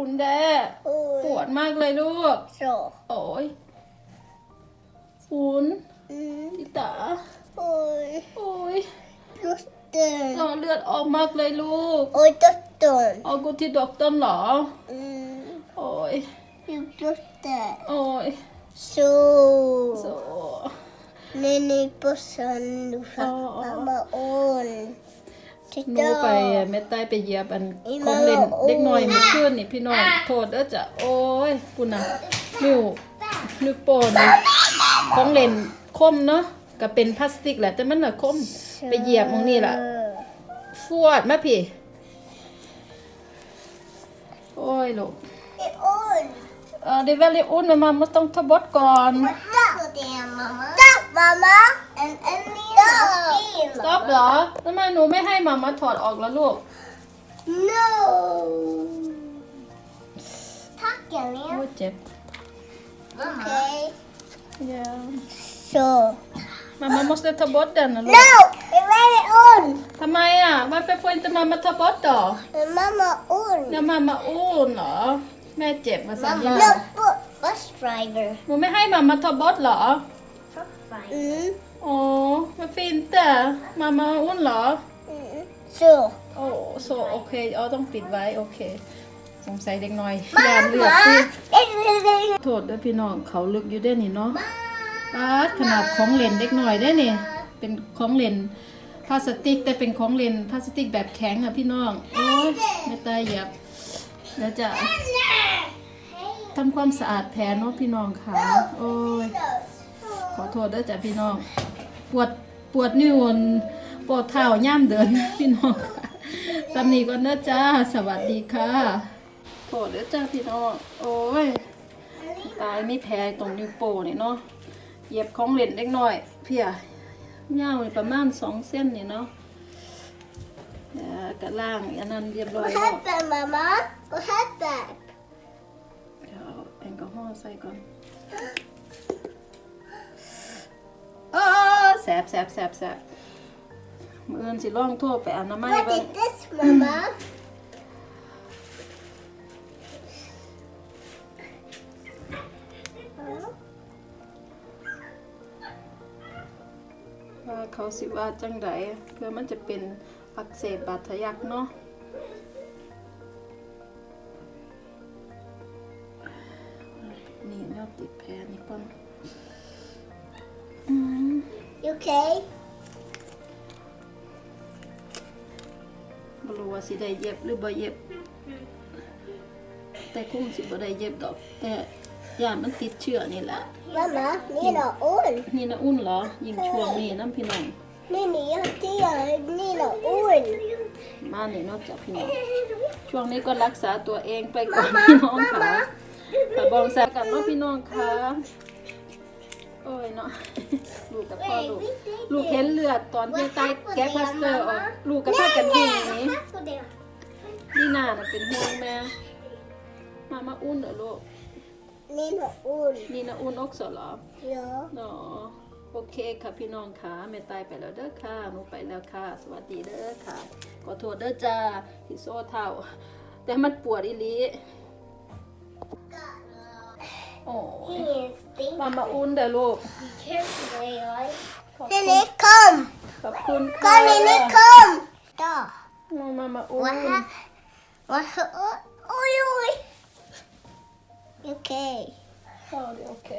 อุ่นแดอุ่ปวดมากเลยลูกโซโอ้ยอุ่นอืมติตาโอ้ยโอ้ยลูกเตือนนอนเลือดออกมากเลยลูก โอ้ยตุ๊กตุนเอากูที่ด็อกเตอร์เหรออืมโอ้ยลูกตุ๊กเตือนโอ้ยโซโซนี่นี่ปุ๊สันดูค่ะอ๋ออ๋อมามาอุ่นที่ หนูเจ้าไปแม่ใต้ไปเหยียบอันอีของเล่นมาโอ้เด็กน้อยเมื่อคืนนี่พี่น้องโทษเด้อจ้ะโอ้ยปุ่นน่ะนิ้วนิ้วโป้นของเล่นคมเนาะก็เป็นพลาสติกแหละแต่มันน่ะคมไปเหยียบตรงนี้ล่ะฟวดมาพี่ โอ้ยลูกไอ้อุ่นเออเดวิลอุ่นมามาต้องทบดก่อนจับเตี ยมาม่าจับมาม่า and and me สต็อปเหรอทำไมหนูไม่ให้มามาถอดออกแล้วลูก no ทักอย่างนี้โอ้ยเจ็บ โอเค yeah so มามา måste ta bort den นะลูก no it's very on ทำไมอะ varför får inte mamma ta bort då mamma on เนี่ยมามาอุ่นเหรอแม่เจ็บมาสั่น no but bus driver หนูไม่ให้มามาทบดเหรออืม อ๋อมาฟินแต่มามาอุ่นเหรออืม so โอ้โซโอเคอ๋อต้องปิดไว้โอเค สงสัยเด็กน้อยยานเลือดสิโทษด้วยพี่น้องเขาลึกอยู่ได้นี่เนาะปาดขนาดของเล่นเด็กน้อยได้นี่ เป็นของเล่นพลาสติกแต่เป็นของเล่นพลาสติกแบบแข็งอะพี่น้อง โอ้ยไม่ตายเหยียบแล้วจะทำความสะอาดแผลเนาะพี่น้องค่ะ โอ้ย ขอโทษด้วยจ้ะพี่น้อง ปวดปวดนิ้วปวดเท้าย่ามเดินพี่น้องค่ะสำนีก่อนเด้อจ้า สวัสดีค่ะโทษเด้อจ้าพี่น้อง โอ้ย ตายไม่แพ้ตรงนิ้วโป้นี่เนาะเหยียบของเล่นเล็กน้อย เพียยาวนี่ประมาณสองเส้นนี่เนาะเดี๋ยวกระล่างอันนั้นเรียบร้อย what แล้ว happened mama what happened เดี๋ยวเอาแอลกอฮอล์ใส่ก่อน บแสบแสบแสบมืออื่นสิล่องโทั่วไปอนามัย what เบ้าง is this mama ว่าเขาสิว่าจังไดเพื่อมันจะเป็นอักเสบบาดทะยักเนาะ นี่แนวติดแผลนี่ก่อนอืม you okay บ่รู้ว่าสิได้เย็บหรือบ่เย็บ แต่คงสิบ่ได้เย็บดอก แต่ย่านมันติดเชื้อนี่แหละ mama นี่น่ะอุ่นนี่นะอุ่นเหรอ ยิ่งช่วงนี้น้ำพี่น้องนี่นี่ที่นี่น่ะอุ่นมานี่เนอกจากพี่น้อง ช่วงนี้ก็รักษาตัวเองไปก่อนพี่น้องค่ะขอบองแซกันเนาะพี่น้องค่ะ โอ้ยเนาะลูกกับพ่อลูกลูกเห็นเลือดตอนที่ใต้แก๊สพลาสเตอร์ออกลูกก็พากันวิ่งหนี้นี่นาน่ะเป็นห่วงแม่มามาอุ่นเหรอลูกนี่น่ะอุ่นนี่นะอุ่นอกสเหรอเยอะเนาะโอเคค่ะพี่น้องค่ะแม่ตายไปแล้วเด้อค่ะหนูไปแล้วค่ะ สวัสดีเด้อค่ะขอโทษเด้อจ้าที่โซ่เท่า แต่มันปวดอีหลี โอ้ยมามาอุ่นเด้อลูกขอบนี่คุณนี่ come ขอบคุณก็ค่ะนี่นี่ come ต่อมามามาอุ่นว่าว่าโอ้ยโอ้ยโอเคโอเค